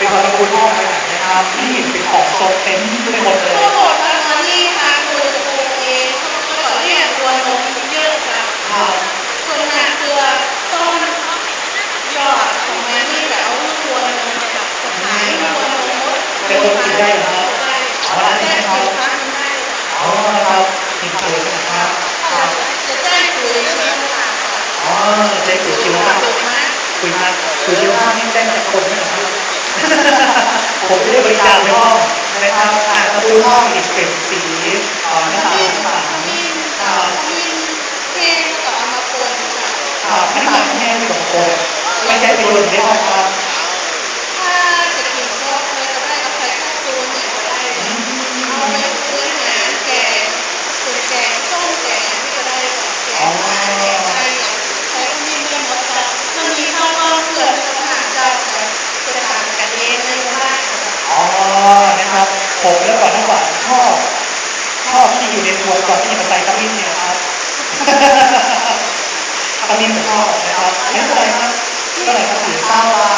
เป็นคนละคุณห้องไปไหนะครับนี่เป็นของโซนเต็มไปหมดเลยก็หมดมาตอนนี้ค่ะคือปลูกเองเมื่อก่อนเนี่ยตัวนมเยอะค่ะครับส่วนมากคือต้นยอดของมันนี่แบบเอาลูกตัวนมแบบจะขายตัวนมมดเป็นคนกินได้เหรอครับอ๋อร้านนี้ได้ใช่ครับอ๋อครับกินเลยนะครับจะได้ปุ๋ยอ๋อใช้ปุ๋ยชีวภาพปลูกมากปุ๋ยมาปุ๋ยชีวภาพนี่ได้จากคนไหมครับ ผมจะได้บริการในห้องนะครับอ่าประตูห้องอีกเป็นสีอ่อนนะคขรับมิ้นต่างขมิ้นๆขครับมิ้นแห้งก็เอามาป่นค่ะครับให้ต่างแห้งสองคนไม่ใช่ไปโดนในห้องครับ ถ้าจะกินพวกเลยก็ได้เอาไปแค่ตูนเนี่ยก็ได้ค่ะเอาไปซื้ออาหารแกงส่วนแกงต้มแกงนี่ก็ได้ค่ะแกงปลาแกงไก่ใช้ขมิ้นได้หมดค่ะถ้ามีข้าวต้มเกลือก็ทานได้ค่ะจะทานกันเองเลยก็ได้ค่ะ อ๋อนะครับ ผมแล้วก่อนทั้งวันชอบชอบที่อยู่ในครัวก่อนที่จะใส่ขมิ้นเนี่ยครับขมิ้นผมชอบนะครับอันนี้เท่าไหร่ครับเท่าไหร่ครับถือซาวบา